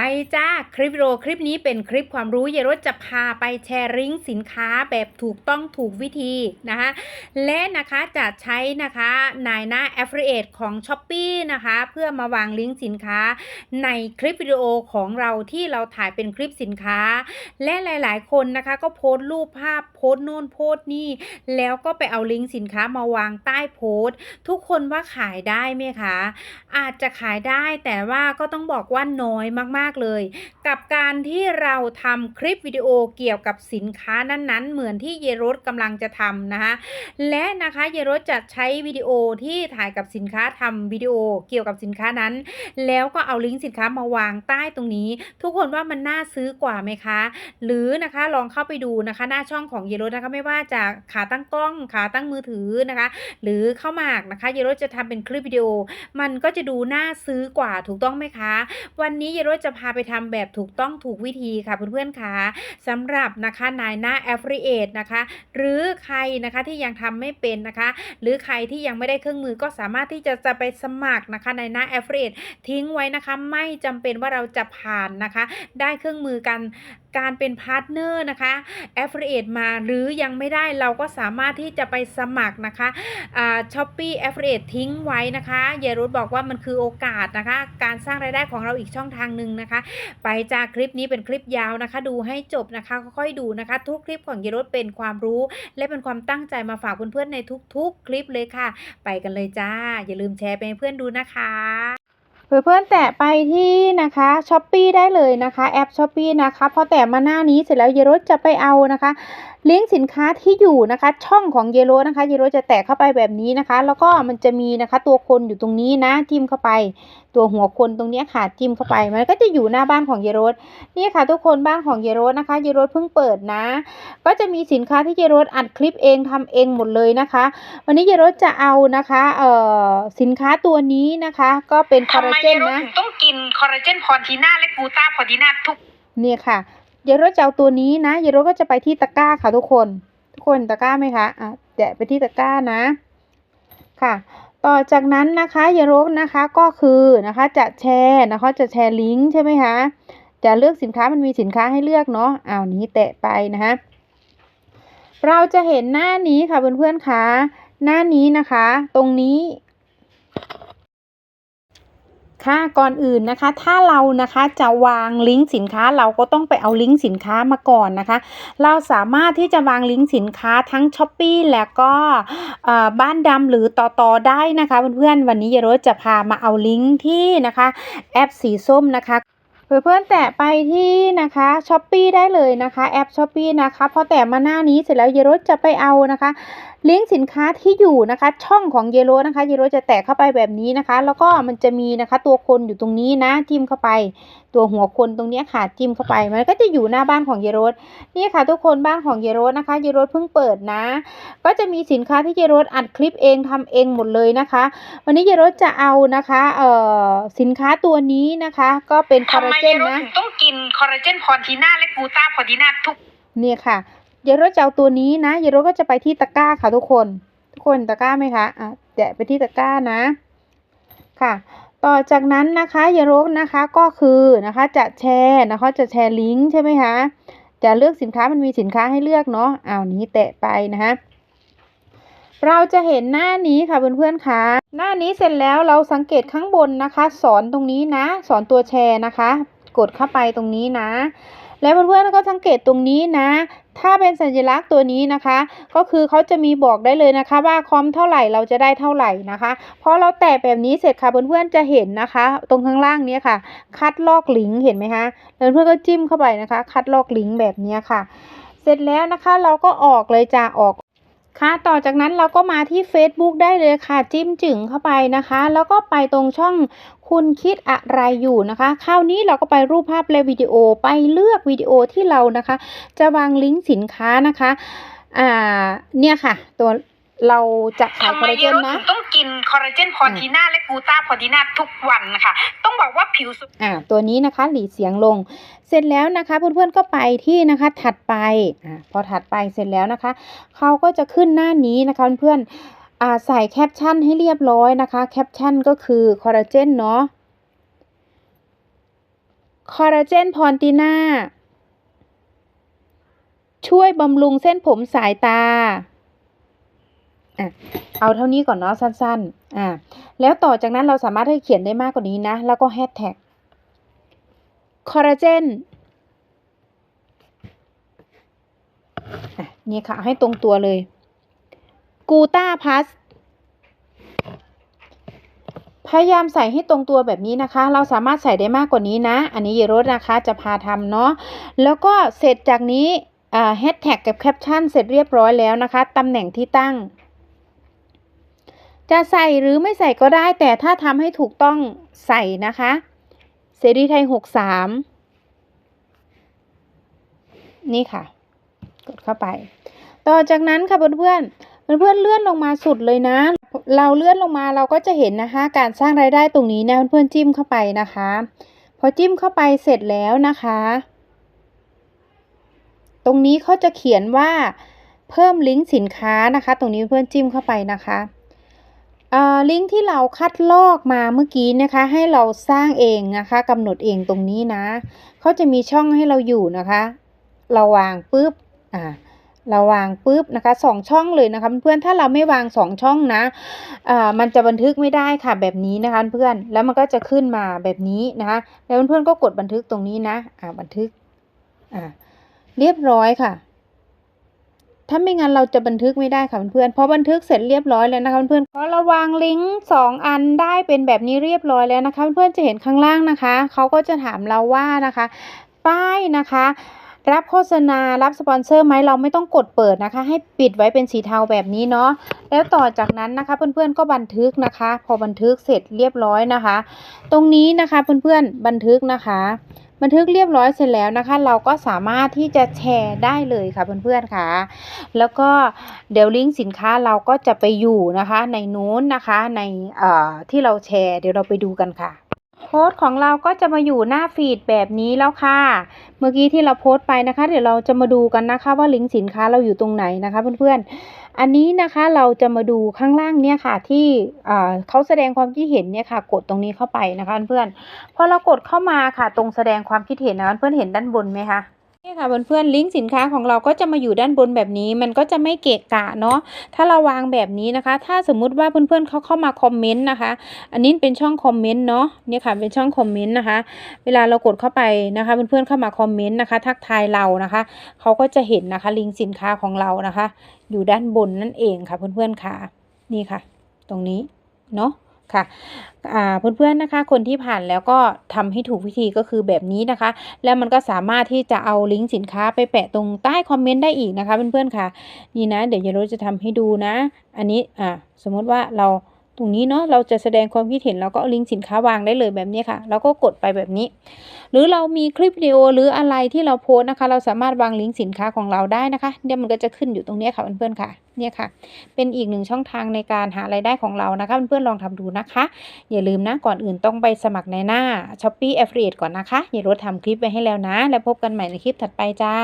ไปจ้าคลิปวิดีโอคลิปนี้เป็นคลิปความรู้เยรถจะพาไปแชร์ลิงก์สินค้าแบบถูกต้องถูกวิธีนะคะและนะคะจะใช้นะคะนายหน้า Affiliate ของ s h อ p e e นะคะเพื่อมาวางลิงก์สินค้า ในคลิปวิดีโอของเราที่เราถ่ายเป็นคลิปสินค้า และหลายๆ คนนะคะก็โพสต์รูปภาพโพสต์โน่นโพสต์นี่ แล้วก็ไปเอาลิงก์สินค้ามาวางใต้โพสต์ ทุกคนว่าขายได้ไหมคะอาจจะขายได้แต่ว่าก็ต้องบอกว่าน้อยมากๆเลย กับการที่เราทำคลิปวิดีโอเกี่ยวกับสินค้านั้นๆ เหมือนที่เยรถกำลังจะทำนะคะ และนะคะเยรถจะใช้วิดีโอที่ถ่ายกับสินค้าทำวิดีโอเกี่ยวกับสินค้านั้น แล้วก็เอาลิงก์สินค้ามาวางใต้ตรงนี้ ทุกคนว่ามันน่าซื้อกว่าไหมคะ หรือนะคะลองเข้าไปดูนะคะ หน้าช่องของเยรถนะคะไม่ว่าจะขาตั้งกล้องขาตั้งมือถือนะคะ หรือเข้ามากนะคะเยรถจะทำเป็นคลิปวิดีโอ มันก็จะดูน่าซื้อกว่าถูกต้องไหมคะ วันนี้เยโรจะะพาไปทำแบบถูกต้องถูกวิธีค่ะเพื่อนๆค่ะสำหรับนะคะนายหน้าแอฟริเอตนะคะ หรือใครนะคะที่ยังทำไม่เป็นนะคะ หรือใครที่ยังไม่ได้เครื่องมือก็สามารถที่จะจะไปสมัครนะคะนายหน้าแอฟริเอตทิ้งไว้นะคะ ไม่จำเป็นว่าเราจะผ่านนะคะ ได้เครื่องมือกันการเป็นพาร์ทเนอร์นะคะ Affiliate มาหรือยังไม่ได้เราก็สามารถที่จะไปสมัครนะคะช้อปปี้ Affiliate ทิ้งไว้นะคะเยรุธบอกว่ามันคือโอกาสนะคะ การสร้างรายได้ของเราอีกช่องทางหนึ่งนะคะ ไปจากคลิปนี้เป็นคลิปยาวนะคะ ดูให้จบนะคะค่อยๆดูนะคะ ทุกคลิปของเยรุธเป็นความรู้ และเป็นความตั้งใจมาฝากเพื่อนๆในทุกๆ คลิปเลยค่ะ ไปกันเลยจ้า อย่าลืมแชร์ไปให้เพื่อนดูนะคะ เพื่อนๆแตะไปที่นะคะช้อปปีได้เลยนะคะแอปช้อปปีนะคะพอแตะมาหน้านี้เสร็จแล้วเยโรจะไปเอานะคะลิงก์สินค้าที่อยู่นะคะช่องของเยโรนะคะเยโรจะแตะเข้าไปแบบนี้นะคะ แล้วก็มันจะมีนะคะตัวคนอยู่ตรงนี้นะจิ้มเข้าไป ตัวหัวคนตรงนี้ค่ะจิ้มเข้าไป มันก็จะอยู่หน้าบ้านของเยโรสนี่ค่ะ ทุกคนบ้านของเยโรสนะคะเยโรสเพิ่งเปิดนะ ก็จะมีสินค้าที่เยโรสอัดคลิปเองทำเองหมดเลยนะคะ วันนี้เยโรสจะเอานะคะเอ่อสินค้าตัวนี้นะคะ ก็เป็นคอลทำลาเจเยนโรนะถึงต้องกินคอลลาเจนพอทีน่าและกลูตาพอทีน่าทุกเนี่ยค่ะเยโรจะเอาตัวนี้นะเยโรก็จะไปที่ตะกร้าค่ะทุกคน ทุกคนตะกร้าไหมคะอะแตะไปที่ตะกร้านะ ค่ะ ต่อจากนั้นนะคะเยโรนะคะก็คือนะคะจะแชร์นะคะจะแชร์ลิงก์ใช่ไหมคะจะเลือกสินค้ามันมีสินค้าให้เลือกเนาะอ้าวนี้แตะไปนะคะเราจะเห็นหน้านี้ค่ะเพื่อนๆคะหน้านี้นะคะ ตรงนี้ ค่ะก่อนอื่นนะคะ ถ้าเรานะคะจะวางลิงก์สินค้าเราก็ต้องไปเอาลิงก์สินค้ามาก่อนนะคะ เราสามารถที่จะวางลิงก์สินค้าทั้ง s h อ p e e แล้วก็บ้านดำหรือต่อต่อได้นะคะเพื่อนๆวันนี้เยโรสจะพามาเอาลิงก์ที่นะคะแอปสีส้มนะคะเพื่อนๆแตะไปที่นะคะช้อปปีได้เลยนะคะแอปช้อปปีนะคะพอแตะมาหน้านี้เสร็จแล้วเยโรสจะไปเอานะคะลิงก์สินค้าที่อยู่นะคะ ช่องของเยโรสนะคะเยโรสจะแตะเข้าไปแบบนี้นะคะ แล้วก็มันจะมีนะคะตัวคนอยู่ตรงนี้นะจิ้มเข้าไป ตัวหัวคนตรงนี้ค่ะจิ้มเข้าไปมันก็จะอยู่หน้าบ้านของเยโรสนี่ค่ะ ทุกคนบ้านของเยโรสนะคะเยโรสเพิ่งเปิดนะ ก็จะมีสินค้าที่เยโรสอัดคลิปเองทำเองหมดเลยนะคะ วันนี้เยโรสจะเอานะคะเอ่อสินค้าตัวนี้นะคะ ก็เป็นคอลทำลาไมเจเยนโรนะถึงต้องกินคอลลาเจนพอทีน่าและกลูตาพอทีน่าทุกเนี่ยค่ะ เยโรจะเอาตัวนี้นะเยโรก็จะไปที่ตะกร้าค่ะทุกคน ทุกคนตะกร้าไหมคะอะแตะไปที่ตะกร้านะ ค่ะ ต่อจากนั้นนะคะเยโรนะคะก็คือนะคะจะแชร์นะคะจะแชร์ลิงก์ใช่ไหมคะจะเลือกสินค้ามันมีสินค้าให้เลือกเนาะเอานี้แตะไปนะคะเราจะเห็นหน้านี้ค่ะเพื่อนๆคะหน้านี้เสร็จแล้วเราสังเกตข้างบนนะคะ สอนตรงนี้นะ สอนตัวแชร์นะคะ กดเข้าไปตรงนี้นะ และเพื่อนๆก็สังเกตตรงนี้นะ ถ้าเป็นสัญลักษณ์ตัวนี้นะคะ ก็คือเขาจะมีบอกได้เลยนะคะ ว่าคอมเท่าไหร่เราจะได้เท่าไหร่นะคะพอเราแตะแบบนี้เสร็จค่ะเพื่อนๆจะเห็นนะคะ ตรงข้างล่างเนี้ยค่ะ คัดลอกลิงเห็นไหมคะเพื่อนๆก็จิ้มเข้าไปนะคะ คัดลอกลิงแบบเนี้ยค่ะ เสร็จแล้วนะคะเราก็ออกเลยจ้ะออก ค่ะต่อจากนั้นเราก็มาที่ Facebook ได้เลยค่ะ จิ้มจึงเข้าไปนะคะ แล้วก็ไปตรงช่องคุณคิดอะไรอยู่นะคะ คราวนี้เราก็ไปรูปภาพและวิดีโอไปเลือกวิดีโอที่เรานะคะ จะวางลิงก์สินค้านะคะอ่าเนี่ยค่ะ ตัวเราจะขายทำคไมอลลาเยเจนโรนะถึงต้องกินคอลลาเจนพอทีน่าและกลูตาพอทีน่าทุกวันนะคะ ต้องบอกว่าผิวสวยอ่าตัวนี้นะคะ หลีเสียงลง เสร็จแล้วนะคะเพื่อนๆก็ไปที่นะคะถัดไปอ่าพอถัดไปเสร็จแล้วนะคะเขาก็จะขึ้นหน้านี้นะคะเพื่อนๆใส่แคปชั่นให้เรียบร้อยนะคะแคปชั่นก็คือคอลลาเจนเนาะคอลลาเจนพรติน่าช่วยบำรุงเส้นผมสายตาอเอาเท่านี้ก่อนเนาะสั้นๆ อะแล้วต่อจากนั้นเราสามารถให้เขียนได้มากกว่านี้นะ แล้วก็แฮชแท็ก คอลลาเจนนี่ค่ะ ให้ตรงตัวเลย กูต้าพัสพยายามใส่ให้ตรงตัวแบบนี้นะคะ เราสามารถใส่ได้มากกว่านี้นะ อันนี้เยรสนะคะจะพาทำเนาะ แล้วก็เสร็จจากนี้แฮชแท็กกับแคปชั่นเสร็จเรียบร้อยแล้วนะคะ ตำแหน่งที่ตั้ง จะใส่หรือไม่ใส่ก็ได้ แต่ถ้าทำให้ถูกต้องใส่นะคะ เสรีไทยหกสามนี่ค่ะ กดเข้าไป ต่อจากนั้นค่ะเพื่อนๆเพื่อนเลื่อนลงมาสุดเลยนะ เราเลื่อนลงมาเราก็จะเห็นนะคะ การสร้างรายได้ตรงนี้นะเพื่อนๆจิ้มเข้าไปนะคะ พอจิ้มเข้าไปเสร็จแล้วนะคะ ตรงนี้เขาจะเขียนว่าเพิ่มลิงก์สินค้านะคะ ตรงนี้เพื่อนจิ้มเข้าไปนะคะ ลิงก์ที่เราคัดลอกมาเมื่อกี้นะคะ ให้เราสร้างเองนะคะกำหนดเองตรงนี้นะเขาจะมีช่องให้เราอยู่นะคะ เราวางปุ๊บอ่าเราวางปุ๊บนะคะสองช่องเลยนะคะเพื่อนถ้าเราไม่วางสองช่องนะอ่ามันจะบันทึกไม่ได้ค่ะแบบนี้นะคะเพื่อนแล้วมันก็จะขึ้นมาแบบนี้นะคะแล้วเพื่อนก็กดบันทึกตรงนี้นะอ่าบันทึกอ่าเรียบร้อยค่ะ ถ้าไม่งั้นเราจะบันทึกไม่ได้ค่ะเพื่อนๆพอบันทึกเสร็จเรียบร้อยแล้วนะคะเพื่อนๆพอเราวางลิงก์สองอันได้เป็นแบบนี้เรียบร้อยแล้วนะคะเพื่อนๆจะเห็นข้างล่างนะคะเขาก็จะถามเราว่านะคะ ป้ายนะคะรับโฆษณา รับสปอนเซอร์ไหมเราไม่ต้องกดเปิดนะคะ ให้ปิดไว้เป็นสีเทาแบบนี้เนาะ แล้วต่อจากนั้นนะคะเพื่อนๆก็บันทึกนะคะ พอบันทึกเสร็จเรียบร้อยนะคะ ตรงนี้นะคะเพื่อนๆบันทึกนะคะ บันทึกเรียบร้อยเสร็จแล้วนะคะ เราก็สามารถที่จะแชร์ได้เลยค่ะเพื่อนๆค่ะ แล้วก็เดี๋ยวลิงก์สินค้าเราก็จะไปอยู่นะคะ ในนู้นนะคะในเอ่อที่เราแชร์ เดี๋ยวเราไปดูกันค่ะโพสต์ของเราก็จะมาอยู่หน้าฟีดแบบนี้แล้วค่ะ เมื่อกี้ที่เราโพสต์ไปนะคะ เดี๋ยวเราจะมาดูกันนะคะ ว่าลิงก์สินค้าเราอยู่ตรงไหนนะคะเพื่อนๆ อันนี้นะคะเราจะมาดูข้างล่างเนี่ยค่ะที่เขาแสดงความคิดเห็นเนี่ยค่ะ กดตรงนี้เข้าไปนะคะเพื่อนพอเรากดเข้ามาค่ะ ตรงแสดงความคิดเห็นนะเพื่อนเห็นด้านบนไหมคะ นี่ค่ะเพื่อนๆลิงก์สินค้าของเราก็จะมาอยู่ด้านบนแบบนี้ มันก็จะไม่เกะกะเนาะถ้าเราวางแบบนี้นะคะ ถ้าสมมุติว่าเพื่อนๆเขาเข้ามาคอมเมนต์นะคะ อันนี้เป็นช่องคอมเมนต์เนาะเนี่ยค่ะเป็นช่องคอมเมนต์นะคะ เวลาเรากดเข้าไปนะคะ เพื่อนๆเข้ามาคอมเมนต์นะคะ ทักทายเรานะคะเขาก็จะเห็นนะคะ ลิงก์สินค้าของเรานะคะ อยู่ด้านบนนั่นเองค่ะเพื่อนๆค่ะ นี่ค่ะ ตรงนี้เนาะ ค่ะเพื่อนๆนะคะ คนที่ผ่านแล้วก็ทำให้ถูกวิธีก็คือแบบนี้นะคะ แล้วมันก็สามารถที่จะเอาลิงก์สินค้าไปแปะตรงใต้คอมเมนต์ได้อีกนะคะเพื่อนๆค่ะ นี่นะ เดี๋ยวยารุจะทำให้ดูนะ อันนี้อ่าสมมติว่าเรา ตรงนี้เนาะเราจะแสดงความคิดเห็นเราก็เอาลิงก์สินค้าวางได้เลยแบบนี้ค่ะแล้วก็กดไปแบบนี้ หรือเรามีคลิปวิดีโอหรืออะไรที่เราโพสนะคะ เราสามารถวางลิงก์สินค้าของเราได้นะคะเดี๋ยวมันก็จะขึ้นอยู่ตรงนี้ค่ะเพื่อนๆค่ะเนี่ยค่ะ เป็นอีกหนึ่งช่องทางในการหารายได้ของเรานะคะเพื่อนๆลองทำดูนะคะ อย่าลืมนะก่อนอื่นต้องไปสมัครในหน้า Shopee Affiliate ก่อนนะคะอย่ารถทำคลิปไว้ให้แล้วนะ แล้วพบกันใหม่ในคลิปถัดไปจ้า